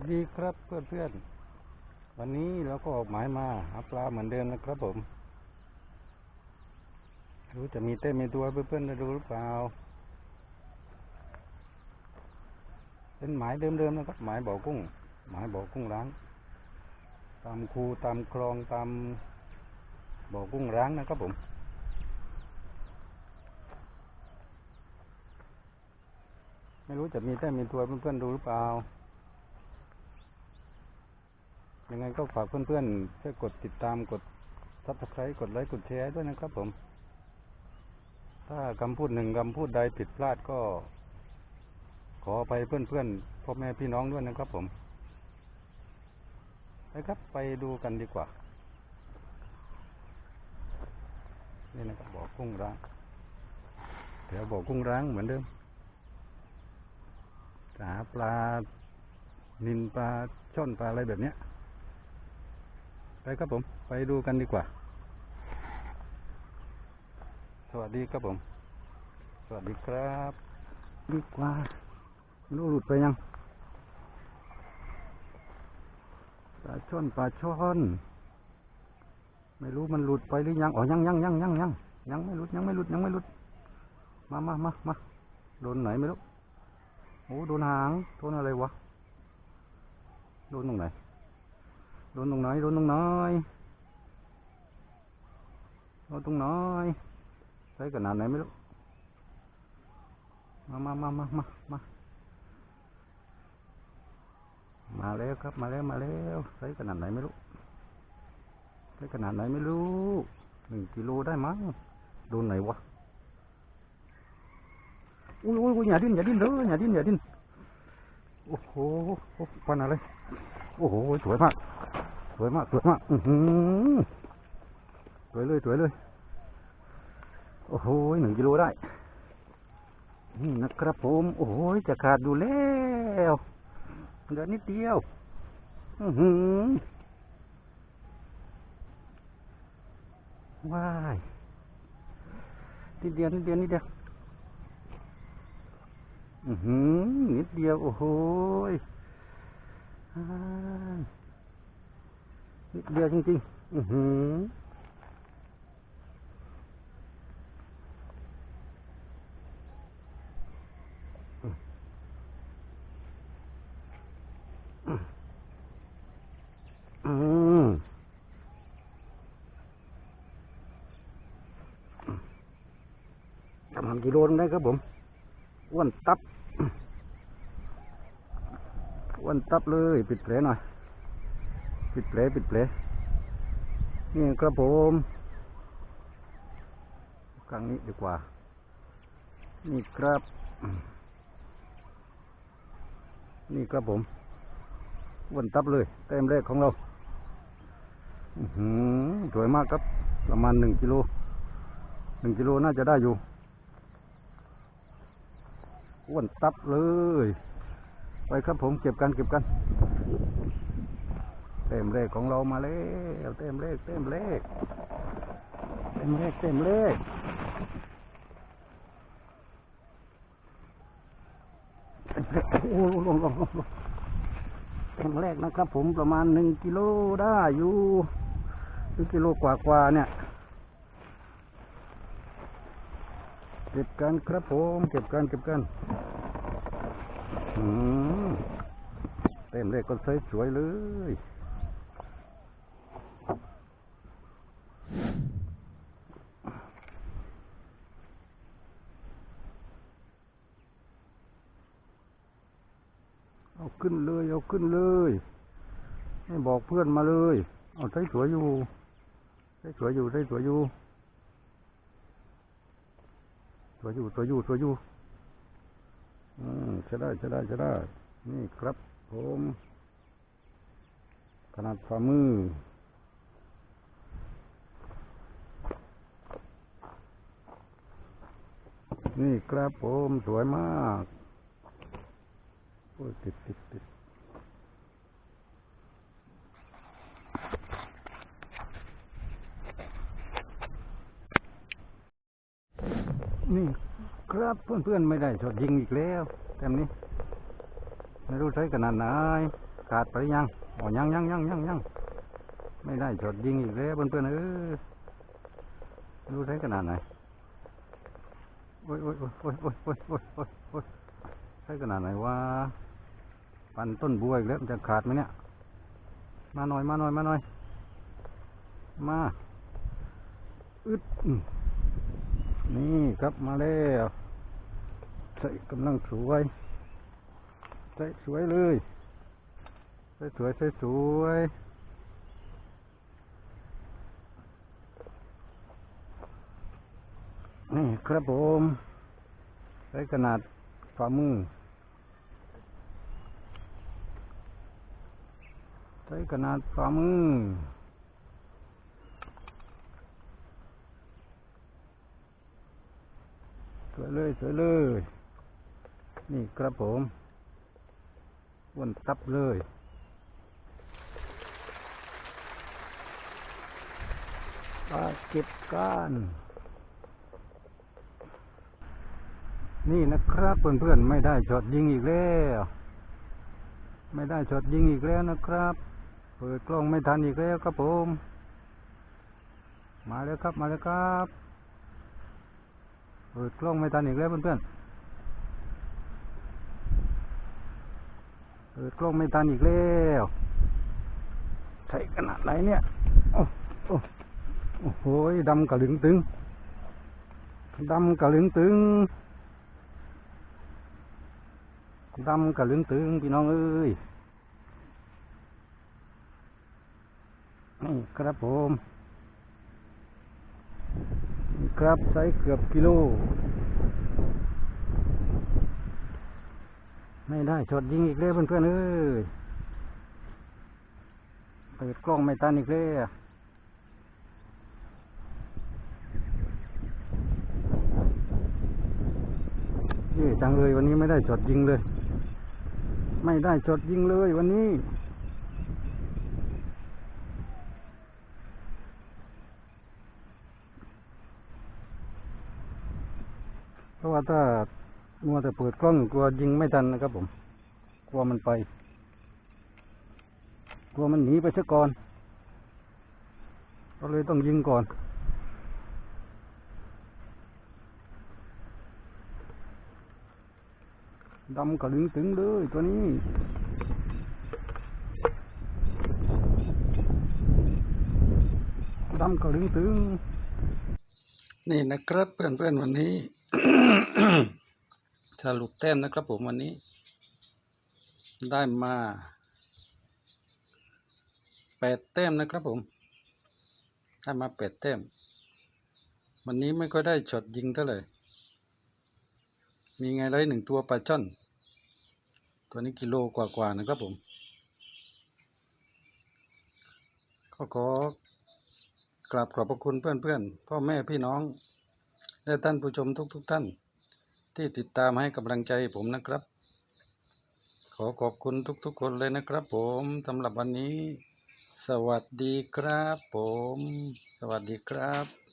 วัสดีครับเพื่อนเพื่อนวันนี้เราก็ออกหมายมาหาปลาเหมือนเดิมนะครับผมไม่รู้จะมีเต้นมีตัวเพื่อนๆได้ดูหรือเปล่า เป็นหมายเดิมๆนะครับ หมายบ่อกุ้ง หมายบ่อกุ้งร้าง ตามคูตามคลองตามบ่อกุ้งร้างนะครับผมไม่รู้จะมีเต้นมีตัวเพื่อนๆดูหรือเปล่า ยังไงก็ฝากเพื่อนๆช่วยกดติดตามกดซับสไครต์กดไลค์กดแชร์ด้วยนะครับผม ถ้าคำพูดหนึ่งคำพูดใดผิดพลาดก็ ขออภัยเพื่อนๆพ่อแม่พี่น้องด้วยนะครับผมไปครับ ไปดูกันดีกว่า นี่นะครับบ่อกุ้งร้างแถวบ่อกุ้งร้างเหมือนเดิมหาปลานินปลาช่อนปลาอะไรแบบเนี้ย ไปครับผม ไปดูกันดีกว่า สวัสดีครับผม สวัสดีครับ ดีกว่าไม่รู้หลุดไปยังปลาช่อนปลาช่อนไม่รู้มันหลุดไปหรือยังอ๋อยังยังยังยังยังยังไม่หลุดยังไม่หลุดยังไม่หลุด มามามามาโดนไหนไม่รู้โอ้โดนหางโดนอะไรวะโดนตรงไหน โดนตรงไหนโดนตรงไหนโดนตรงไหนใช้ขนาดไหนไม่รู้ มามามามามามามาแล้วครับมาแล้วมาแล้วใช้ขนาดไหนไม่รู้ใช้ขนาดไหนไม่รู้หนึ่งกิโลได้มั้งโดนไหนวะอุ้ยอุ้ยอุ้ยอย่าดิ้นอย่าดิ้นเลยอย่าดิ้นอย่าดิ้นโอ้โหโอ้ปันอะไร โอ้โห สวยมาก สวยมาก สวยมากอือหือสวยเลย สวยเลย โอ้โหหนึ่งกิโลได้นี่นะครับผม โอ้โหจะขาดอยู่แล้วเหลือนิดเดียว อือหือว้ายนิดเดียวนิดเดียวนิดเดียว อือหือนิดเดียว โอ้โห เดียวจริงๆ อือหืออืมประมาณกิโลนึงได้ครับผม อ้วนตับ อ้วนตับเลยปิดแผลหน่อย ปิดแผลปิดแผลนี่ครับผมครั้งนี้ดีกว่า นี่ครับ นี่ครับผมอ้วนตับเลยเต็มแรกของเราหือสวยมากครับ ประมาณหนึ่งกิโลหนึ่งกิโลน่าจะได้อยู่อ้วนตับเลย ไปครับผมเก็บกันเก็บกัน เต็มเลขของเรามาแล้วเต็มเลขเต็มเลขเต็มเลขเต็มเลขโอ้ลงลงลงลงเต็มเลขนะครับ ผมประมาณหนึ่งกิโลได้อยู่หนึ่งกิโลกว่ากว่าเนี่ยเก็บกันครับผมเก็บกันเก็บกัน เต็มเลขก็สวยสวยๆเลยเอาขึ้นเลยเอาขึ้นเลยไม่บอกเพื่อนมาเลย เอาใช้สวยอยู่ใช้สวยอยู่ใช้สวยอยู่สวยอยู่สวยอยู่สวยอยู่ ใช่ได้ใช่ได้ใช่ได้ นี่ครับผมขนาดฝ่ามือนี่ครับผมสวยมากโอ้ติดติดติดนี่ครับ เพื่อนๆไม่ได้ชดยิงอีกแล้วแต้มนี้ไม่รู้ใช้ขนาดไหนขาดไปยังอ๋อยังยังยังยังยังไม่ได้จดยิงอีกแล้วเพื่อนๆเออดูได้ขนาดไหนโอ้ยโอ้ยโอ้ยโอ้ยโอ้ยโอ้ยโอ้ยโอ้ยโอ้ยใช่ขนาดไหนวะปันต้นบัวอีกแล้วมันจะขาดไหมเนี่ยมาหน่อยมาหน่อยมาหน่อยมาอึดนี่ครับมาแล้ว ใส่กำลังสวย ใส่สวยเลย ใส่สวยใส่สวยนี่ครับผมใช้ขนาดฝ่ามือใช้ขนาดฝ่ามือสวยเลยสวยเลย นี่ครับผมอ้วนตับเลย ปลาเก็บก้าน นี่นะครับเพื่อนๆ ไม่ได้ช็อตยิงอีกแล้ว ไม่ได้ช็อตยิงอีกแล้วนะครับ เปิดกล้องไม่ทันอีกแล้วครับผม มาแล้วครับ มาแล้วครับ เปิดกล้องไม่ทันอีกแล้วเพื่อนๆ เปิดกล้องไม่ทันอีกแล้วใช่ขนาดไหนเนี่ย โอ้โอ้โอ้โหดำกระลึงตึงดำกระลึงตึงดำกระลึงตึงพี่น้องเอ้ยนี่ครับผม ครับไซส์เกือบกิโล ไม่ได้ชดยิงอีกแล้วเพื่อนๆเอ้ยเปิดกล้องไม่ทันอีกแล้วนี่จังเลยวันนี้ไม่ได้ชดยิงเลย ไม่ได้ชดยิงเลยวันนี้เพราะว่าถ้า มัวแต่เปิดกล้องกลัวยิงไม่ทันนะครับผม กลัวมันไป กลัวมันหนีไปซะก่อนก็เลยต้องยิงก่อน ดำกระลึงตึงเลยตัวนี้ดำกระลึงตึง นี่นะครับเพื่อนๆวันนี้ สรุปแต้มนะครับผมวันนี้ ได้มาแปดแต้มนะครับผม ได้มาแปดแต้ม วันนี้ไม่ค่อยได้ช็อตยิงเท่าไหร่ มีไงได้หนึ่งตัวปลาช่อน ตัวนี้กิโลกว่าๆนะครับผม ก็ขอกราบขอบพระคุณเพื่อนๆ พ่อแม่พี่น้อง และท่านผู้ชมทุกๆทท่าน ที่ติดตามให้กำลังใจผมนะครับ ขอขอบคุณทุกๆคนเลยนะครับ ผมสำหรับวันนี้ สวัสดีครับ ผม สวัสดีครับ